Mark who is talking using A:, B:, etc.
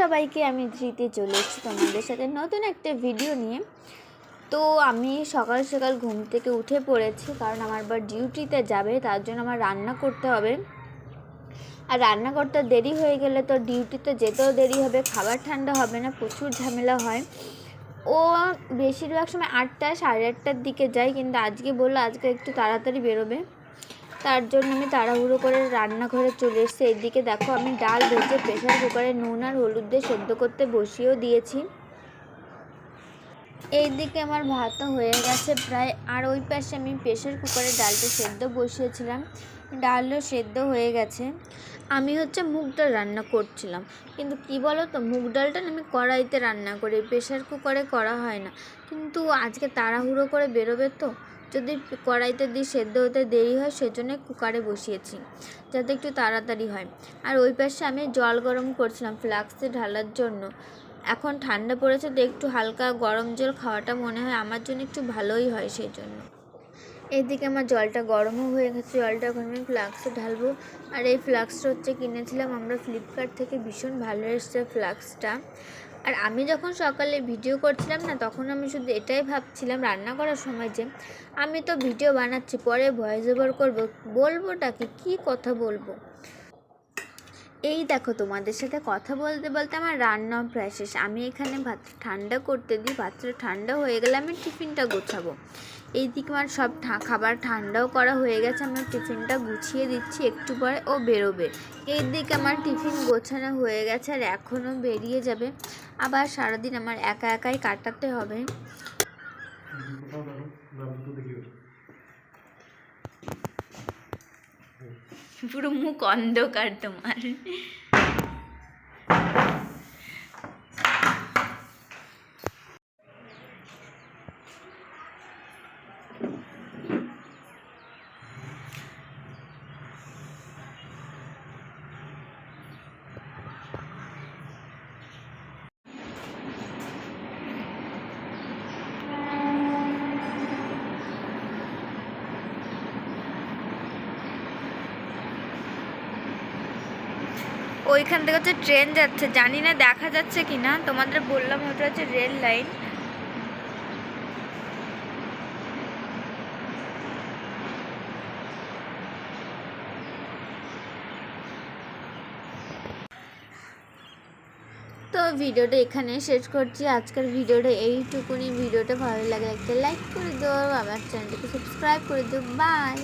A: সবাইকে আমি ধৃতি চলে এসেছি তোমাদের সাথে নতুন একটা ভিডিও নিয়ে। তো আমি সকাল সকাল ঘুম থেকে উঠে পড়েছি কারণ আমার আবার ডিউটিতে যাবে, তার জন্য আমার রান্না করতে হবে। আর রান্না করতে দেরি হয়ে গেলে তো ডিউটিতে যেতেও দেরি হবে, খাবার ঠান্ডা হবে না, প্রচুর ঝামেলা হয়। ও বেশিরভাগ সময় আটটা, সাড়ে আটটার দিকে যায়, কিন্তু আজকে বলল আজকে একটু তাড়াতাড়ি বেরোবে। তার জন্য আমি তাড়াহুড়ো করে রান্নাঘরে চলে এসেছি। এদিকে দেখো, আমি ডাল ভেজে প্রেশার কুকারে নুন আর হলুদ দিয়ে সেদ্ধ করতে বসিয়েও দিয়েছি। এইদিকে আমার ভাতও হয়ে গেছে প্রায়। আর ওই পাশে আমি প্রেশার কুকারে ডালটা সেদ্ধ বসিয়েছিলাম। ডালও সেদ্ধ হয়ে গেছে। আমি হচ্ছে মুগ ডাল রান্না করছিলাম। কিন্তু কি বলো তো মুগ ডালটা আমি কড়াইতে রান্না করি। প্রেশার কুকারে করা হয় না। কিন্তু আজকে তাড়াহুড়ো করে বেরোবে তো যদি কড়াইতে দিই সেদ্ধ হতে দেরি হয়, সেজন্য কুকারে বসিয়েছি, যাতে একটু তাড়াতাড়ি হয়। আর ওই পাশে আমি জল গরম করছিলাম ফ্লাক্সে ঢালার জন্য। এখন ঠান্ডা পড়েছে, তো একটু হালকা গরম জল খাওয়াটা মনে হয় আমার জন্য একটু ভালোই হয় সেই জন্য এদিকে আমার জলটা গরমও হয়ে গেছে, জলটা এখন আমি ফ্লাক্সে ঢালবো। আর এই ফ্লাক্সটা হচ্ছে কিনেছিলাম আমরা ফ্লিপকার্ট থেকে, ভীষণ ভালো এসছে ফ্লাক্সটা। আর আমি যখন সকালে ভিডিও করছিলাম না, তখন আমি শুধু এটাই ভাবছিলাম রান্না করার সময় যে, আমি তো ভিডিও বানাচ্ছি, পরে ভয়েস ওভার করব, বলবোটা কি? কী কথা বলব? এই দেখো, তোমাদের সাথে কথা বলতে বলতে আমার রান্না প্রায় শেষ। আমি এখানে ভাত ঠান্ডা করতে দিই, ভাতটা ঠান্ডা হয়ে গেলে আমি টিফিনটা গোছাবো। এই দিকে আমার সব খাবার ঠান্ডাও করা হয়ে গেছে আমার টিফিনটা গুছিয়ে দিচ্ছি, একটু পরে ও বেরোবে। এই দিকে আমার টিফিন গোছানো হয়ে গেছে আর এখনও বেরিয়ে যাবে। আবার সারাদিন আমার একা একাই কাটাতে হবে। পুরো মুখ অন্ধকার তোমার। ওইখান থেকে হচ্ছে ট্রেন যাচ্ছে। জানি না দেখা যাচ্ছে কি না তোমাদের বললাম ওটা হচ্ছে রেল লাইন। তো ভিডিওটা এখানে শেষ করছি। আজকের ভিডিওটা এইটুকুনি। ভিডিওটা ভালো লাগে একটা লাইক করে দিও, আমার চ্যানেলটাকে সাবস্ক্রাইব করে দিও। বাই